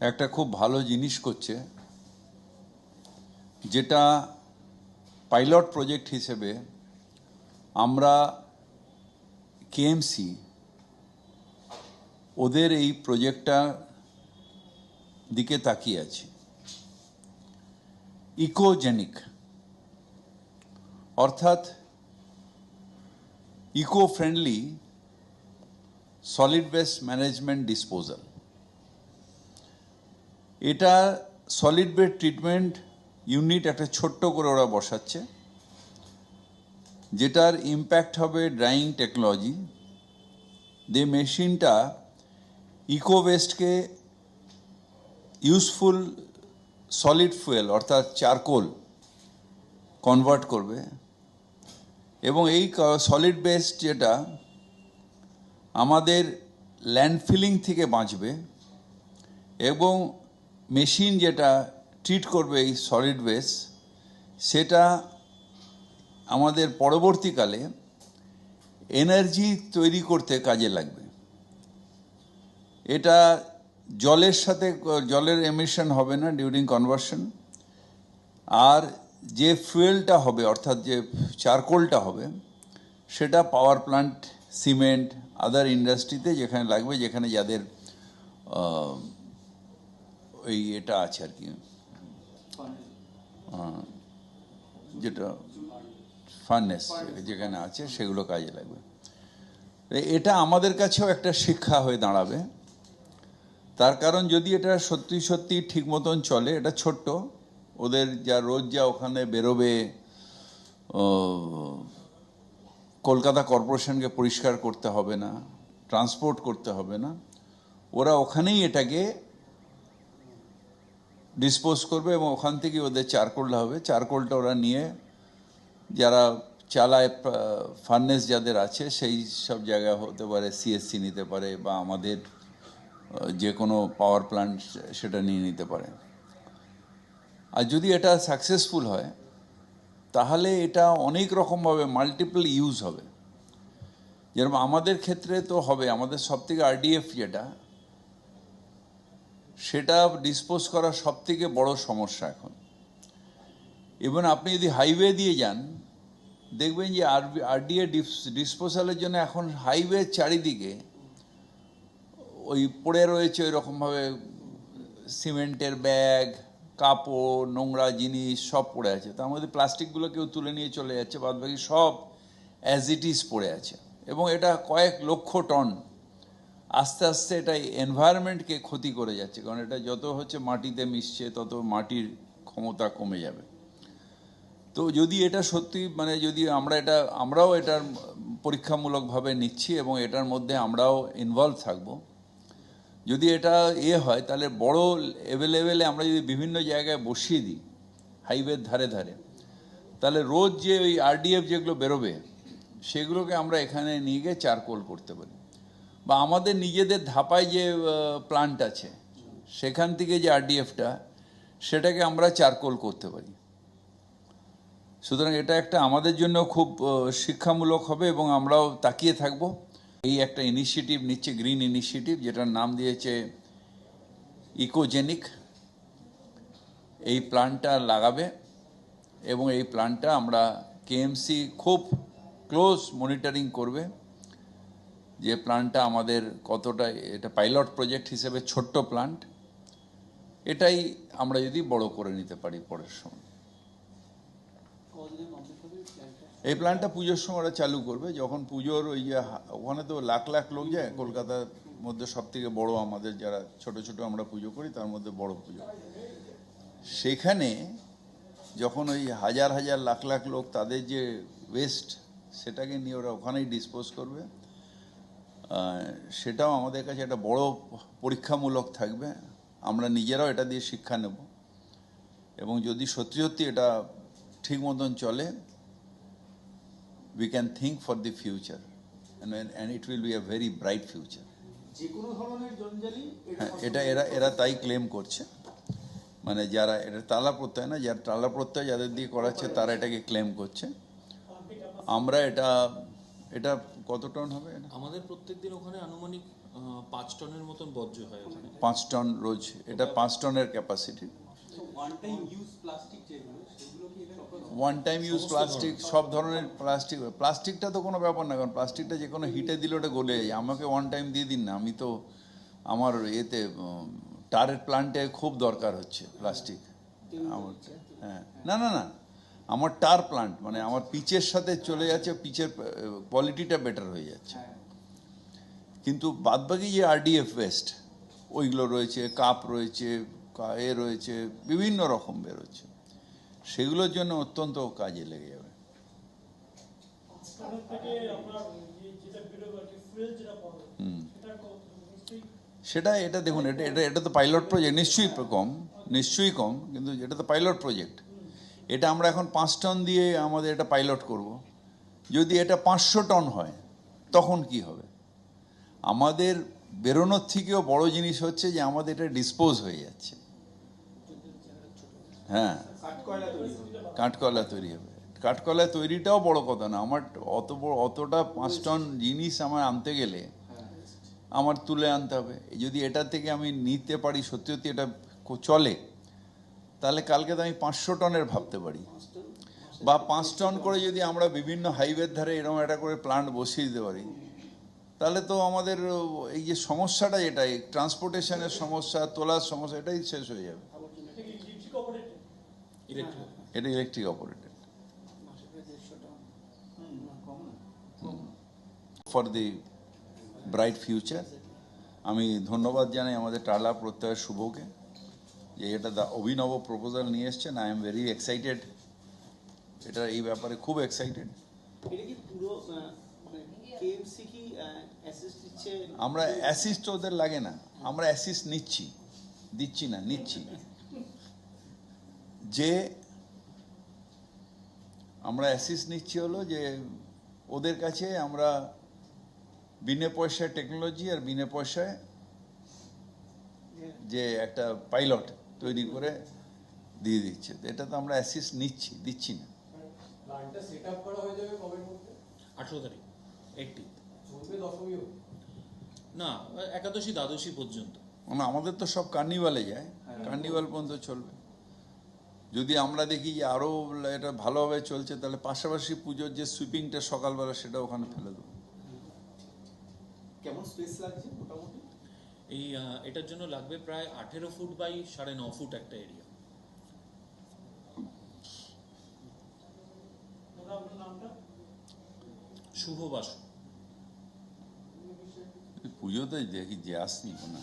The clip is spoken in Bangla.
একটা খুব ভালো জিনিস করছে, যেটা পাইলট প্রজেক্ট হিসেবে আমরা কেএমসি, ওদের এই প্রজেক্টটা দিকে তাকিয়ে আছি। ইকোজেনিক, অর্থাৎ eco friendly solid waste management disposal. এটা সলিড বেড ট্রিটমেন্ট ইউনিট একটা ছোট্ট করে ওরা বসাচ্ছে, যেটার ইম্প্যাক্ট হবে ড্রাইং টেকনোলজি যে মেশিনটা ইকো ওয়েস্টকে ইউজফুল সলিড ফুয়েল অর্থাৎ চারকোল কনভার্ট করবে। এবং এই সলিড বেস্ট যেটা আমাদের ল্যান্ডফিলিং থেকে বাঁচবে। এবং মেশিন যেটা ট্রিট করবে এই সলিড ওয়েস্ট সেটা আমাদের পরবর্তীকালে এনার্জি তৈরি করতে কাজে লাগবে। এটা জলের সাথে, জলের এমিশন হবে না ডিউরিং কনভার্সন আর যে ফুয়েলটা হবে, অর্থাৎ যে চারকোলটা হবে, সেটা পাওয়ার প্লান্ট সিমেন্ট আদার ইন্ডাস্ট্রিতে যেখানে লাগবে, যেখানে যাদের ওই এটা আছে আর কি। যেটা ফার্নেস যেখানে আছে সেগুলো কাজে লাগবে। এটা আমাদের কাছেও একটা শিক্ষা হয়ে দাঁড়াবে। তার কারণ যদি এটা সত্যি সত্যি ঠিক মতন চলে এটা ছোট্ট ওদের যা রোজ যা ওখানে বেরোবে কলকাতা কর্পোরেশনকে পরিষ্কার করতে হবে না ট্রান্সপোর্ট করতে হবে না ওরা ওখানেই এটাকে ডিসপোজ করবে এবং ওখান থেকে ওদের চারকোলটা হবে। চারকোলটা ওরা নিয়ে যারা চালায় ফার্নেস যাদের আছে, সেই সব জায়গায় হতে পারে সিএসসি নিতে পারে বা আমাদের যে কোনো পাওয়ার প্ল্যান্ট সেটা নিয়ে নিতে পারে। আর যদি এটা সাকসেসফুল হয়, তাহলে এটা অনেক রকমভাবে মাল্টিপল ইউজ হবে। যেরকম আমাদের ক্ষেত্রে তো হবে, আমাদের সব থেকে আরডিএফ যেটা সেটা ডিসপোজ করা সব থেকে বড় সমস্যা এখন। এবং আপনি যদি হাইওয়ে দিয়ে যান, দেখবেন যে আর আরডিএ ডিসপোজালের জন্য এখন হাইওয়ে চারিদিকে ওই পড়ে রয়েছে ওই রকমভাবে সিমেন্টের ব্যাগ, কাপড়, নোংরা জিনিস সব পড়ে আছে। তার মধ্যে প্লাস্টিকগুলো কেউ তুলে নিয়ে চলে যাচ্ছে বাদ বাকি সব অ্যাজ ইট ইজ পড়ে আছে। এবং এটা কয়েক লক্ষ টন আস্তে আস্তে এটা এনভায়রনমেন্টকে ক্ষতি করে যাচ্ছে, কারণ এটা যত হচ্ছে মাটিতে মিশছে, তত মাটির ক্ষমতা কমে যাবে। তো যদি এটা সত্যি মানে যদি আমরা এটা, আমরাও এটার পরীক্ষামূলকভাবে নিচ্ছি এবং এটার মধ্যে আমরাও ইনভলভ থাকব, যদি এটা এ হয়, তাহলে বড় অ্যাভেলেবেলে আমরা যদি বিভিন্ন জায়গায় বসিয়ে দিই হাইওয়ের ধারে ধারে, তাহলে রোজ যে ওই আরডিএফ যেগুলো বেরোবে, সেগুলোকে আমরা এখানে নিয়ে গিয়ে চারকোল করতে পারি। বা আমাদের নিজেদের ধাপায় যে প্লান্ট আছে, সেখান থেকে যে আরডিএফটা সেটাকে আমরা চারকোল করতে পারি। সুতরাং এটা একটা আমাদের জন্য খুব শিক্ষামূলক হবে এবং আমরাও তাকিয়ে থাকব। এই একটা ইনিশিয়েটিভ নিচ্ছে গ্রিন ইনিশিয়েটিভ যেটার নাম দিয়েছে ইকোজেনিক এই প্ল্যানটা লাগাবে এবং এই প্ল্যানটা আমরা কেএমসি খুব ক্লোজ মনিটরিং করবে। যে প্ল্যানটা আমাদের কতটা এটা পাইলট প্রজেক্ট হিসেবে ছোট্ট প্ল্যান্ট এটাই আমরা যদি বড় করে নিতে পারি পরের সময়। এই প্ল্যানটা? পুজোর সময় ওরা চালু করবে। যখন পুজোর ওই যে ওখানে তো লাখ লাখ লোক যায় কলকাতার মধ্যে সব থেকে বড় আমাদের যারা ছোট ছোট আমরা পুজো করি তার মধ্যে বড় পুজো। সেখানে যখন ওই হাজার হাজার লাখ লাখ লোক তাদের যে ওয়েস্ট সেটাকে নিয়ে ওরা ওখানেই ডিসপোজ করবে। সেটাও আমাদের কাছে একটা বড় পরীক্ষামূলক থাকবে। আমরা নিজেরাও এটা দিয়ে শিক্ষা নেব। এবং যদি সত্যি সত্যি এটা ঠিক মতন চলে we can think for the future very bright future. যে কোনো ধরনের জঞ্জালি এটা হ্যাঁ এটা এরা এরা তাই ক্লেম করছে। মানে যারা এটা তালা প্রত্যয় না যারা তালা প্রত্যয় যাদের দিয়ে করাচ্ছে তারা এটাকে ক্লেম করছে। আমরা এটা এটা কত টন হবে আমাদের প্রত্যেকদিন ওখানে আনুমানিক পাঁচ টনের মতন বর্জ্য হয় ওখানে। পাঁচ টন রোজ এটা পাঁচ টনের capacity one time use plastic যেগুলো সেগুলো কি এখানে ওয়ান টাইম ইউজ প্লাস্টিক সব ধরনের প্লাস্টিক প্লাস্টিকটা তো কোনো ব্যাপার না কারণ প্লাস্টিকটা যে কোনো হিটে দিলে ওটা গলে যায়। আমাকে ওয়ান টাইম দিয়ে দিন না আমি তো আমার এতে টারের প্লান্টে খুব দরকার হচ্ছে প্লাস্টিক আমার হ্যাঁ। না না না। আমার টার প্লান্ট মানে আমার পিচের সাথে চলে যাচ্ছে পিচের কোয়ালিটিটা বেটার হয়ে যাচ্ছে। কিন্তু বাদবাকি যে আরডিএফ ওয়েস্ট ওইগুলো রয়েছে কাপ রয়েছে এ রয়েছে বিভিন্ন রকম বেরোচ্ছে। সেগুলোর জন্য অত্যন্ত কাজে লেগে যাবে। সেটা এটা দেখুন এটা এটা এটা তো পাইলট প্রজেক্ট নিশ্চয়ই কম নিশ্চয়ই কম কিন্তু এটা তো পাইলট প্রজেক্ট এটা আমরা এখন পাঁচ টন দিয়ে আমাদের এটা পাইলট করব। যদি এটা পাঁচশো টন হয়, তখন কি হবে? আমাদের বেরোনোর থেকেও বড় জিনিস হচ্ছে যে আমাদের এটা ডিসপোজ হয়ে যাচ্ছে। হ্যাঁ। কাঠকয়লা তৈরি হবে। কাঠকয়লা তৈরিটাও বড় কথা না। আমার অত বড় অতটা পাঁচ টন জিনিস আমার আনতে গেলে আমার তুলে আনতে হবে। যদি এটা থেকে আমি নিতে পারি, সত্যি সত্যি এটা চলে তাহলে কালকে তো আমি পাঁচশো টনের ভাবতে পারি। বা পাঁচ টন করে যদি আমরা বিভিন্ন হাইওয়ের ধারে এরকম একটা করে প্লান্ট বসিয়ে দিতে পারি, তাহলে তো আমাদের, এই যে সমস্যাটা এটাই ট্রান্সপোর্টেশনের সমস্যা, তোলার সমস্যা, এটাই শেষ হয়ে যাবে। এটা electric operated for the bright future আমি ধন্যবাদ জানাই আমাদের টালা প্রত্যয় শুভকে। যে এটা দা অভিনব প্রপোজাল নিয়ে এসছেন আই এম ভেরি এক্সাইটেড এটা এই ব্যাপারে খুব এক্সাইটেড মানে আমরা অ্যাসিস্ট ওদের লাগে না। আমরা অ্যাসিস্ট নিচ্ছি। দিচ্ছি না নিচ্ছি। যে আমরা অ্যাসিস্ট নিচ্ছি হলো যে ওদের কাছে আমরা বিনা পয়সায় টেকনোলজি আর বিনা পয়সায় যে একটা পাইলট তৈরি করে দিয়ে দিচ্ছে। তো এটা তো আমরা অ্যাসিস্ট নিচ্ছি দিচ্ছি না। হয়ে আঠেরো তারিখ না একাদশী দ্বাদশী পর্যন্ত। মানে আমাদের তো সব কার্নিভালে যায়। কার্নিভাল পর্যন্ত চলবে। যদি আমরা দেখি যে আরও এটা ভালোভাবে চলছে তাহলে পাশাপাশি পুজোর যে সুইপিংটা সকালবেলা সেটা ওখানে ফেলে দেবো। কেমন স্পেস লাগছে মোটামুটি? এই এটার জন্য লাগবে প্রায় আঠেরো ফুট বাই সাড়ে ন ফুট একটা এরিয়া দাদা আপনার নামটা? শুভ বাসু। পুজোতে দেখি যে আসনি না